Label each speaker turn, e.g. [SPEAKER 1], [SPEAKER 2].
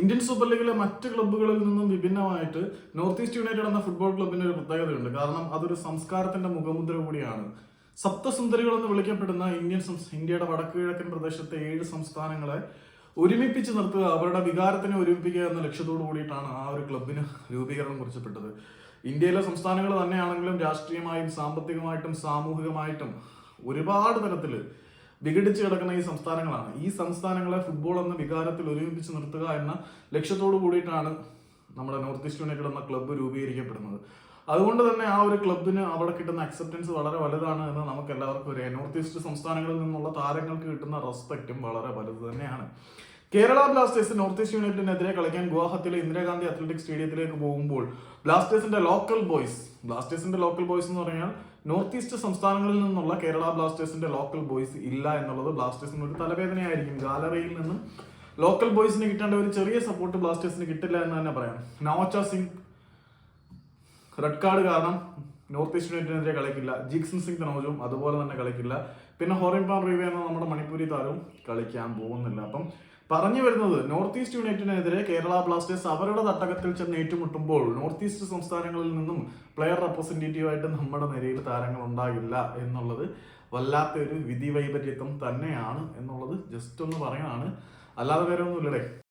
[SPEAKER 1] Indian super ലീഗിലെ മറ്റ് ക്ലബ്ബുകളിൽ നിന്നും വിഭിന്നമായിട്ട് നോർത്ത് ഈസ്റ്റ് യുണൈറ്റഡ് എന്ന ഫുട്ബോൾ ക്ലബിന് ഒരു പ്രത്യേകതയുണ്ട്. കാരണം അതൊരു സംസ്കാരത്തിന്റെ മുഖമുദ്ര കൂടിയാണ്. സപ്തസുന്ദരികൾ എന്ന് വിളിക്കപ്പെടുന്ന ഇന്ത്യൻ ഇന്ത്യയുടെ വടക്കു കിഴക്കൻ പ്രദേശത്തെ ഏഴ് സംസ്ഥാനങ്ങളെ ഒരുമിപ്പിച്ച് നിർത്തുക അവരുടെ വികാരത്തിനെ ഒരുമിപ്പിക്കുക എന്ന ലക്ഷ്യത്തോടു കൂടിയിട്ടാണ് ആ ഒരു ക്ലബിന് രൂപീകരണം കുറിച്ചപ്പെട്ടത്. ഇന്ത്യയിലെ സംസ്ഥാനങ്ങൾ തന്നെയാണെങ്കിലും രാഷ്ട്രീയമായും സാമ്പത്തികമായിട്ടും സാമൂഹികമായിട്ടും ഒരുപാട് തരത്തിൽ വിഘടിച്ച് കിടക്കുന്ന ഈ സംസ്ഥാനങ്ങളാണ്. ഈ സംസ്ഥാനങ്ങളെ ഫുട്ബോൾ എന്ന വികാരത്തിൽ ഒരുമിപ്പിച്ച് നിർത്തുക എന്ന ലക്ഷ്യത്തോടു കൂടിയിട്ടാണ് നമ്മുടെ നോർത്ത് ഈസ്റ്റ് യുണൈറ്റഡ് എന്ന ക്ലബ്ബ് രൂപീകരിക്കപ്പെടുന്നത്. അതുകൊണ്ട് തന്നെ ആ ഒരു ക്ലബിന് അവിടെ കിട്ടുന്ന അക്സെപ്റ്റൻസ് വളരെ വലുതാണ് എന്ന് നമുക്ക് എല്ലാവർക്കും അറിയാം. നോർത്ത് ഈസ്റ്റ് സംസ്ഥാനങ്ങളിൽ നിന്നുള്ള താരങ്ങൾക്ക് കിട്ടുന്ന റെസ്പെക്റ്റും വളരെ വലുത് തന്നെയാണ്. കേരള ബ്ലാസ്റ്റേഴ്സ് നോർത്ത് ഈസ്റ്റ് യുണൈറ്റഡിനെതിരെ കളിക്കാൻ ഗുവാഹത്തിലെ ഇന്ദിരാഗാന്ധി അത്ലറ്റിക് സ്റ്റേഡിയത്തിലേക്ക് പോകുമ്പോൾ ബ്ലാസ്റ്റേഴ്സിന്റെ ലോക്കൽ ബോയ്സ് ബ്ലാസ്റ്റേഴ്സിന്റെ ലോക്കൽ ബോയ്സ് എന്ന് പറഞ്ഞാൽ നോർത്ത് ഈസ്റ്റ് സംസ്ഥാനങ്ങളിൽ നിന്നുള്ള കേരള ബ്ലാസ്റ്റേഴ്സിന്റെ ലോക്കൽ ബോയ്സ് ഇല്ല എന്നുള്ളത് ബ്ലാസ്റ്റേഴ്സിന് ഒരു തലവേദനയായിരിക്കും. ഗാലറിയിൽ നിന്നും ലോക്കൽ ബോയ്സിന് കിട്ടേണ്ട ഒരു ചെറിയ സപ്പോർട്ട് ബ്ലാസ്റ്റേഴ്സിന് കിട്ടില്ല എന്ന് തന്നെ പറയാം. നവോച്ച സിംഗ് റെഡ് കാർഡ് കാരണം നോർത്ത് ഈസ്റ്റ് യുണൈറ്റഡിനെതിരെ കളിക്കില്ല. ജിക്സൺ സിംഗ് തനോജും അതുപോലെ തന്നെ കളിക്കില്ല. പിന്നെ ഹോറിംപാൻ റീവേ എന്ന നമ്മുടെ മണിപ്പൂരി താരവും കളിക്കാൻ പോകുന്നില്ല. അപ്പം പറഞ്ഞു വരുന്നത് നോർത്ത് ഈസ്റ്റ് യുണൈറ്റഡിനെതിരെ കേരള ബ്ലാസ്റ്റേഴ്സ് അവരുടെ തട്ടകത്തിൽ ചെന്ന് ഏറ്റുമുട്ടുമ്പോൾ നോർത്ത് ഈസ്റ്റ് സംസ്ഥാനങ്ങളിൽ നിന്നും പ്ലെയർ റെപ്രസെന്റേറ്റീവ് ആയിട്ട് നമ്മുടെ നിരയിൽ താരങ്ങൾ ഉണ്ടാകില്ല എന്നുള്ളത് വല്ലാത്ത ഒരു വിധി വൈപര്യത്വം തന്നെയാണ് എന്നുള്ളത് ജസ്റ്റ് ഒന്ന് പറയാനാണ്. അല്ലാതെ വേറെ ഒന്നുമില്ലടേ.